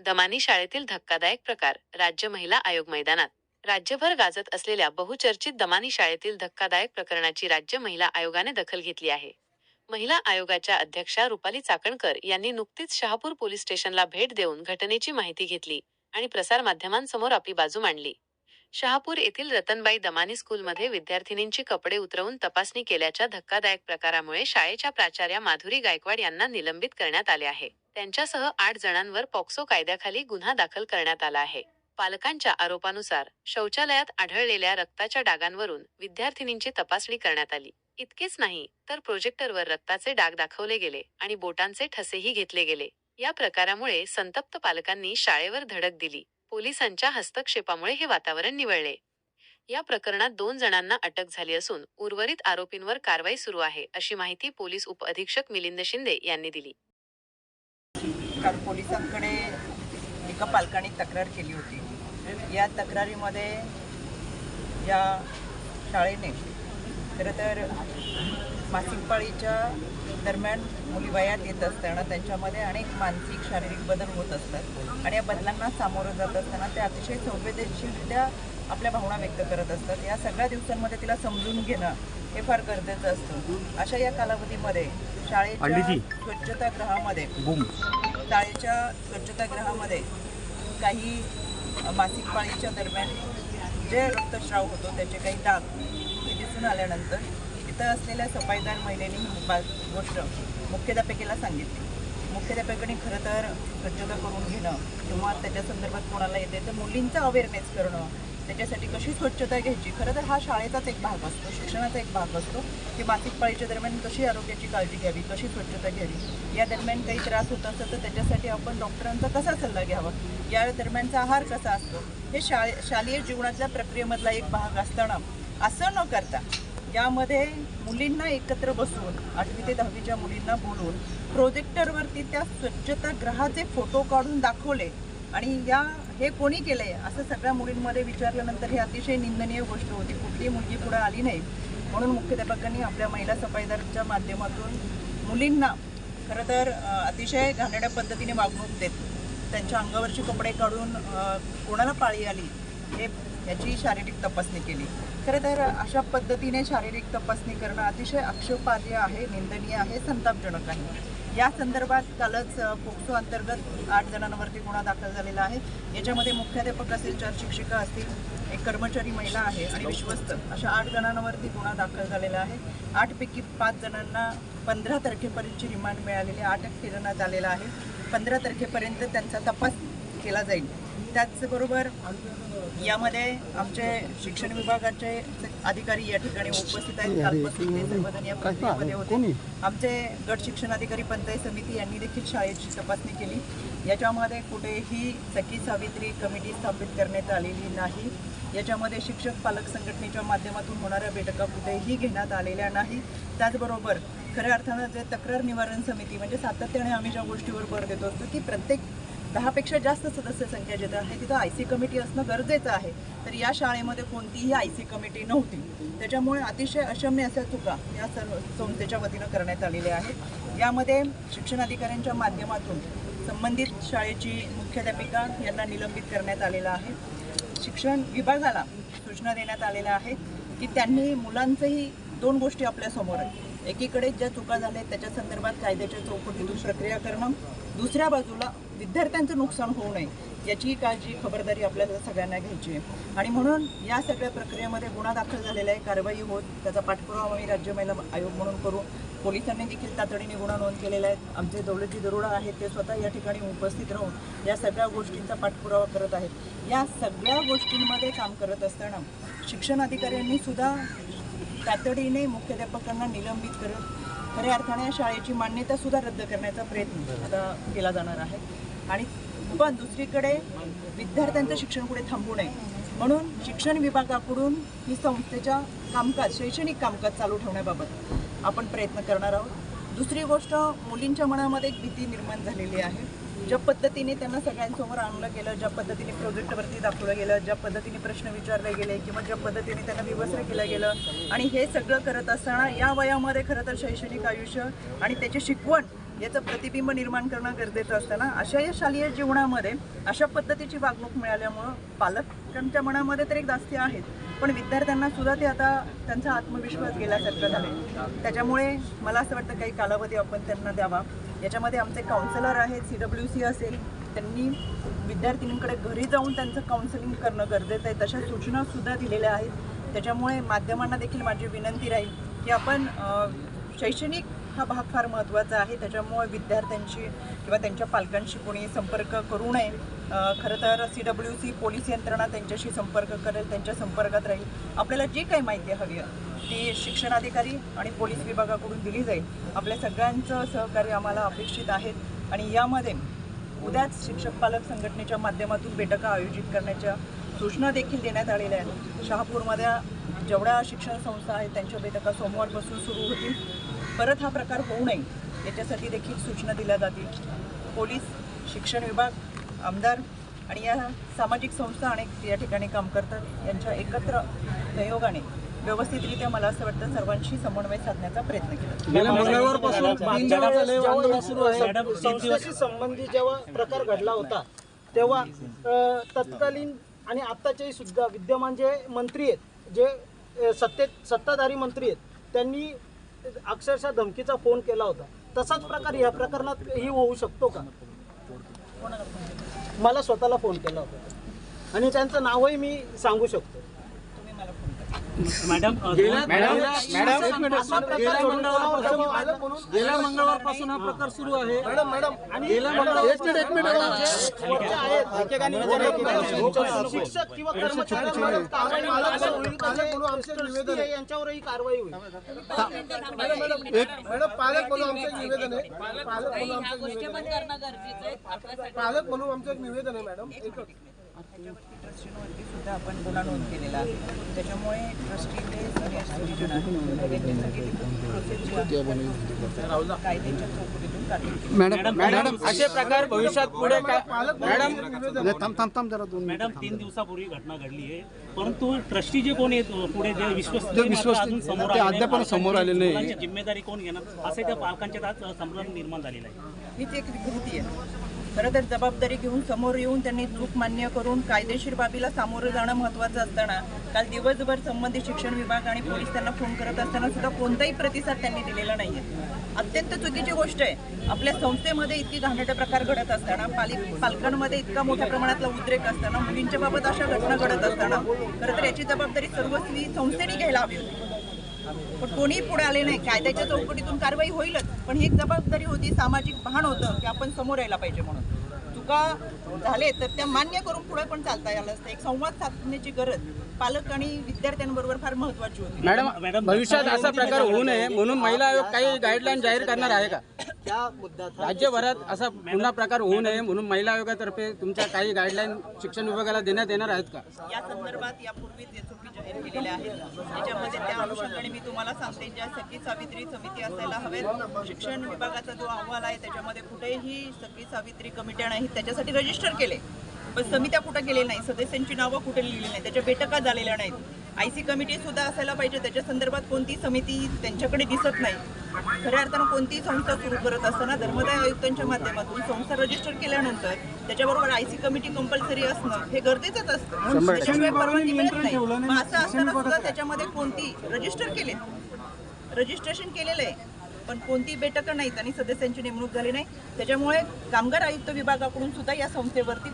दमानी शाळेतील धक्कादायक प्रकार राज्य महिला आयोग मैदानात. राज्यभर गाजत असलेल्या बहुचर्चित दमानी शाळेतील धक्कादायक प्रकरणाची राज्य महिला आयोगाने दखल घेतली आहे. महिला आयोगाच्या अध्यक्षा रुपाली चाकणकर यांनी नुकतीच शहापूर पोलीस स्टेशनला भेट देऊन घटनेची माहिती घेतली आणि प्रसारमाध्यमांसमोर आपली बाजू मांडली. शहापूर येथील रतनबाई दमानी स्कूलमध्ये विद्यार्थिनींची कपडे उतरवून तपासणी केल्याच्या धक्कादायक प्रकारामुळे शाळेच्या प्राचार्या माधुरी गायकवाड यांना निलंबित करण्यात आले आहे. त्यांच्यासह आठ जणांवर पॉक्सो कायद्याखाली गुन्हा दाखल करण्यात आला आहे. पालकांच्या आरोपानुसार शौचालयात आढळलेल्या रक्ताच्या डागांवरून विद्यार्थिनींची तपासणी करण्यात आली. इतकेच नाही तर प्रोजेक्टरवर रक्ताचे डाग दाखवले गेले आणि बोटांचे ठसेही घेतले गेले. या प्रकारामुळे संतप्त पालकांनी शाळेवर धडक दिली. पोलिसांच्या हस्तक्षेपामुळे हे वातावरण निवळले. या प्रकरणात दोन जणांना अटक झाली असून उर्वरित आरोपींवर कारवाई सुरू आहे अशी माहिती पोलीस उपअधीक्षक मिलिंद शिंदे यांनी दिली. काल पोलिसांकडे एका पालकाने तक्रार केली होती. या तक्रारीमध्ये या शाळेने खरं तर मासिक पाळीच्या दरम्यान मुली वयात येत असताना त्यांच्यामध्ये अनेक मानसिक शारीरिक बदल होत असतात आणि या बदलांना सामोरं जात असताना ते अतिशय संवेदनशीलरित्या आपल्या भावना व्यक्त करत असतात. या सगळ्या दिवसांमध्ये तिला समजून घेणं हे फार गरजेचं असतं. अशा या कालावधीमध्ये शाळेच्या. स्वच्छतागृहामध्ये शाळेच्या स्वच्छतागृहामध्ये काही मासिक पाळीच्या दरम्यान जे रक्तस्राव होतो त्याचे काही दाग हे दिसून आल्यानंतर इथं असलेल्या सफाईदार महिलेने ही बा गोष्ट मुख्याध्यापिकेला सांगितली. मुख्याध्यापकाने खरं तर स्वच्छता करून घेणं किंवा त्याच्या संदर्भात कोणाला येते तर मुलींचा अवेअरनेस करणं त्याच्यासाठी कशी स्वच्छता घ्यायची? खरं तर हा शाळेचाच एक भाग असतो शिक्षणाचा एक भाग असतो. की मासिक पाळीच्या दरम्यान कशी आरोग्याची काळजी घ्यावी कशी स्वच्छता घ्यावी या दरम्यान काही त्रास होत असेल तर त्याच्यासाठी आपण डॉक्टरांचा कसा सल्ला घ्यावा या दरम्यानचा आहार कसा असतो हे शाळे शालेय जीवनातल्या प्रक्रियेमधला एक भाग असताना असं न करता यामध्ये मुलींना एकत्र बसून आठवी ते दहावीच्या मुलींना बोलून प्रोजेक्टरवरती त्या स्वच्छतागृहाचे फोटो काढून दाखवले आणि या हे कोणी केलंय? असं सगळ्या मुलींमध्ये विचारल्यानंतर हे अतिशय निंदनीय गोष्ट होती. कुठलीही मुलगी पुढे आली नाही. म्हणून मुख्याध्यापकांनी आपल्या महिला सफाईदारच्या माध्यमातून मुलींना खरं तर अतिशय घाणेड्या पद्धतीने वागणूक देत त्यांच्या अंगावरचे कपडे काढून कोणाला पाळी आली हे याची शारीरिक तपासणी केली. खरं तर अशा पद्धतीने शारीरिक तपासणी करणं अतिशय आक्षेपार्ह आहे निंदनीय आहे संतापजनक आहे. या संदर्भात कालच पोक्सो अंतर्गत आठ जणांवरती गुन्हा दाखल झालेला आहे. याच्यामध्ये मुख्याध्यापक असतील चार शिक्षिका असतील एक कर्मचारी महिला आहे आणि विश्वस्त अशा आठ जणांवरती गुन्हा दाखल झालेला आहे. आठपैकी पाच जणांना पंधरा तारखेपर्यंतची रिमांड मिळालेली आहे अटक करण्यात आलेला आहे. पंधरा तारखेपर्यंत त्यांचा तपास केला जाईल. त्याचबरोबर यामध्ये आमचे शिक्षण विभागाचे अधिकारी या ठिकाणी उपस्थित आहेत. होते. आमचे गट शिक्षण अधिकारी पंचायत समिती यांनी देखील शाळेची तपासणी केली. याच्यामध्ये कुठेही सखी सावित्री कमिटी स्थापित करण्यात आलेली नाही. याच्यामध्ये शिक्षक पालक संघटनेच्या माध्यमातून होणाऱ्या बैठका कुठेही घेण्यात आलेल्या नाही त्याचबरोबर खऱ्या अर्थानं जे तक्रार निवारण समिती म्हणजे सातत्याने आम्ही ज्या गोष्टीवर भर देतो असतो की प्रत्येक दहापेक्षा जास्त सदस्य संख्या जिथं आहे तिथं आय सी कमिटी असणं गरजेचं आहे. तर या शाळेमध्ये कोणतीही आय सी कमिटी नव्हती. त्याच्यामुळे अतिशय अशम्य अशा चुका या सर्व संस्थेच्या वतीनं करण्यात आलेल्या आहेत. यामध्ये शिक्षण अधिकाऱ्यांच्या माध्यमातून संबंधित शाळेची मुख्याध्यापिका यांना निलंबित करण्यात आलेलं आहे. शिक्षण विभागाला सूचना देण्यात आलेल्या आहेत की त्यांनी मुलांचंही दोन गोष्टी आपल्यासमोर आहेत. एकीकडे ज्या चुका झाल्या त्याच्या संदर्भात कायद्याच्या चौकटीतून प्रक्रिया करणं दुसऱ्या बाजूला विद्यार्थ्यांचं नुकसान होऊ नये याची काळजी खबरदारी आपल्याला सगळ्यांना घ्यायची आहे. आणि म्हणून या सगळ्या प्रक्रियेमध्ये गुन्हा दाखल झालेला आहे कारवाई होत त्याचा पाठपुरावा आम्ही राज्य महिला आयोग म्हणून करू. पोलिसांनी देखील तातडीने गुन्हा नोंद केलेला आहे. आमचे दौलतजी दरोडा आहेत ते स्वतः या ठिकाणी उपस्थित राहून या सगळ्या गोष्टींचा पाठपुरावा करत आहेत. या सगळ्या गोष्टींमध्ये काम करत असताना शिक्षण अधिकाऱ्यांनी सुद्धा तातडीने मुख्याध्यापकांना निलंबित करत खऱ्या अर्थाने या शाळेची मान्यतासुद्धा रद्द करण्याचा प्रयत्न आता केला जाणार आहे. आणि पण दुसरीकडे विद्यार्थ्यांचं शिक्षण पुढे थांबू नये. म्हणून शिक्षण विभागाकडून ही संस्थेच्या कामकाज शैक्षणिक कामकाज चालू ठेवण्याबाबत आपण प्रयत्न करणार आहोत. दुसरी गोष्ट मुलींच्या मनामध्ये एक भीती निर्माण झालेली आहे. ज्या पद्धतीने त्यांना सगळ्यांसमोर आणलं गेलं ज्या पद्धतीने प्रोजेक्टवरती दाखवलं गेलं ज्या पद्धतीने प्रश्न विचारले गेले किंवा ज्या पद्धतीने त्यांना विवस्त्र केलं गेलं आणि हे सगळं करत असताना या वयामध्ये खरं तर शैक्षणिक आयुष्य आणि त्याची शिकवण याचं प्रतिबिंब निर्माण करणं गरजेचं असताना अशा या शालेय जीवनामध्ये अशा पद्धतीची वागणूक मिळाल्यामुळं पालकांच्या मनामध्ये तर एक दास्ती आहेत पण विद्यार्थ्यांना सुद्धा ते आता त्यांचा आत्मविश्वास गेल्यासारखं झाले त्याच्यामुळे मला असं वाटतं काही कालावधी आपण त्यांना द्यावा. याच्यामध्ये आमचे काउन्सिलर आहेत सी डब्ल्यू सी असेल त्यांनी विद्यार्थिनींकडे घरी जाऊन त्यांचं काउन्सिलिंग करणं गरजेचं आहे. तशा सूचनासुद्धा दिलेल्या आहेत. त्याच्यामुळे माध्यमांना देखील माझी विनंती राहील की आपण शैक्षणिक हा भाग फार महत्त्वाचा आहे. त्याच्यामुळे विद्यार्थ्यांशी किंवा त्यांच्या पालकांशी कोणी संपर्क करू नये. खरं तर सी डब्ल्यू सी पोलीस यंत्रणा त्यांच्याशी संपर्क करेल त्यांच्या संपर्कात राहील. आपल्याला जी काही माहिती हवी आहे ती शिक्षणाधिकारी आणि पोलीस विभागाकडून दिली जाईल. आपल्या सगळ्यांचं सहकार्य आम्हाला अपेक्षित आहेत आणि यामध्ये उद्याच शिक्षक पालक संघटनेच्या माध्यमातून बैठका आयोजित करण्याच्या सूचना देखील देण्यात आलेल्या आहेत. शहापूरमध्ये जेवढ्या शिक्षण संस्था आहेत त्यांच्या बैठका सोमवारपासून सुरू होतील. परत हा प्रकार होऊ नये याच्यासाठी देखील सूचना दिल्या जातील. पोलीस शिक्षण विभाग आमदार आणि या सामाजिक संस्था अनेक या ठिकाणी काम करतात. यांच्या एकत्र सहयोगाने व्यवस्थितरित्या मला असं वाटतं सर्वांशी समन्वय साधण्याचा प्रयत्न केला. संबंधित जेव्हा प्रकार घडला होता तेव्हा तत्कालीन आणि आत्ताचेही सुद्धा विद्यमान जे मंत्री आहेत जे सत्तेत सत्ताधारी मंत्री आहेत त्यांनी अक्षरशः धमकीचा फोन केला होता. तसाच प्रकार या प्रकरणात ही होऊ शकतो का? मला स्वतःला फोन केला होता. आणि त्यांचं नावही मी सांगू शकतो तुम्ही मला फोन करा मॅडम गेल्या मंगळवारपासून हा प्रकार सुरू आहे. शिक्षक किंवा कर्मचाऱ्यांवर कारवाई मालक होईल का जे ट्रस्टी आहे. यांच्यावरही कारवाई होईल. मॅडम पालक म्हणून आमचं एक निवेदन आहे. पालक म्हणून आमचं निवेदन आहे. पालक म्हणून आमचं एक निवेदन आहे मॅडम. एक ह्याच्यावरती ट्रस्टींवरती सुद्धा आपण गुन्हा नोंद केलेला आहे. त्याच्यामुळे ट्रस्टी ते सिनियर सिटीजन आहे त्यांची सगळी प्रोसेस जी आहे कायद्याच्या चौकटीतून काढली गेली. मॅडम मॅडम असे प्रकार भविष्यात पुढे काय मॅडम थांब थांब थांब जरा दोन मॅडम तीन दिवसापूर्वी घटना घडली आहे. परंतु ट्रस्टी जे कोण आहेत पुढे जे विश्वस्त जे विश्वस्त- ते अद्याप समोर आले नाही. मुलांची जिम्मेदारी कोण घेणार? असे त्या पालकांच्यात आज संभ्रम निर्माण झालेला आहे. हीच एक विकृती आहे. खरं तर जबाबदारी घेऊन समोर येऊन त्यांनी चूक मान्य करून कायदेशीर बाबीला सामोरं जाणं महत्त्वाचं असताना काल दिवसभर संबंधित शिक्षण विभाग आणि पोलीस त्यांना फोन करत असताना सुद्धा कोणताही प्रतिसाद त्यांनी दिलेला नाही आहे अत्यंत चुकीची गोष्ट आहे. आपल्या संस्थेमध्ये इतकी घाणेरडे प्रकार घडत असताना पालिक पालकांमध्ये इतका मोठ्या प्रमाणातला उद्रेक असताना मुलींच्या बाबत अशा घटना घडत असताना खरं तर याची जबाबदारी सर्वस्वी संस्थेने घ्यायला हवी होती. पण कोणीही पुढे आले नाही. कायद्याच्या चौकटीतून कारवाई होईलच. पण ही एक जबाबदारी होती सामाजिक भान होतं की आपण समोर यायला पाहिजे म्हणून. चुका झाले तर त्या मान्य करून पुढे पण चालता यायला असतं. एक संवाद साधण्याची गरज. पालक आणि विद्यार्थ्यांबरोबर फार महत्वाची होती. मॅडम भविष्यात असा प्रकार होऊ नये म्हणून महिला आयोग काही गाईडलाईन जाहीर करणार आहे का? त्या मुद्द्यात राज्यभरात असा पुन्हा प्रकार होऊ नये म्हणून महिला आयोगातर्फे तुमच्या काही गाईडलाईन शिक्षण विभागाला देण्यात येणार आहेत का? या संदर्भात यापूर्वीच एसओपी जाहीर केलेल्या आहेत त्याच्यामध्ये त्या अनुषंगाने मी तुम्हाला सांगते ज्या सखी सावित्री समिती असायला हवेत शिक्षण विभागाचा जो अहवाल आहे त्याच्यामध्ये कुठेही सखी सावित्री कमिट्या नाहीत त्याच्यासाठी रजिस्टर केले. पण समित्या कुठं केलेल्या नाही सदस्यांची नावं कुठे लिहिली नाही त्याच्या बैठका झालेल्या नाहीत. आय सी कमिटी सुद्धा असायला पाहिजे. त्याच्या संदर्भात कोणती समिती त्यांच्याकडे दिसत नाही. खऱ्या अर्थानं कोणतीही संस्था सुरू करत असताना धर्मदाय आयुक्तांच्या माध्यमातून संस्था रजिस्टर केल्यानंतर त्याच्याबरोबर आय सी कमिटी कंपल्सरी असणं हे गरजेचंच असतं. त्याच्याशिवाय परवानगी मिळत नाही. मग असं असताना सुद्धा त्याच्यामध्ये कोणती रजिस्टर केले रजिस्ट्रेशन केलेलं आहे. पण कोणती बैठका नाहीत आणि सदस्यांची नेमणूक झाली नाही. त्याच्यामुळे कामगार आयुक्त विभागाकडून सुद्धा या संस्थेवरती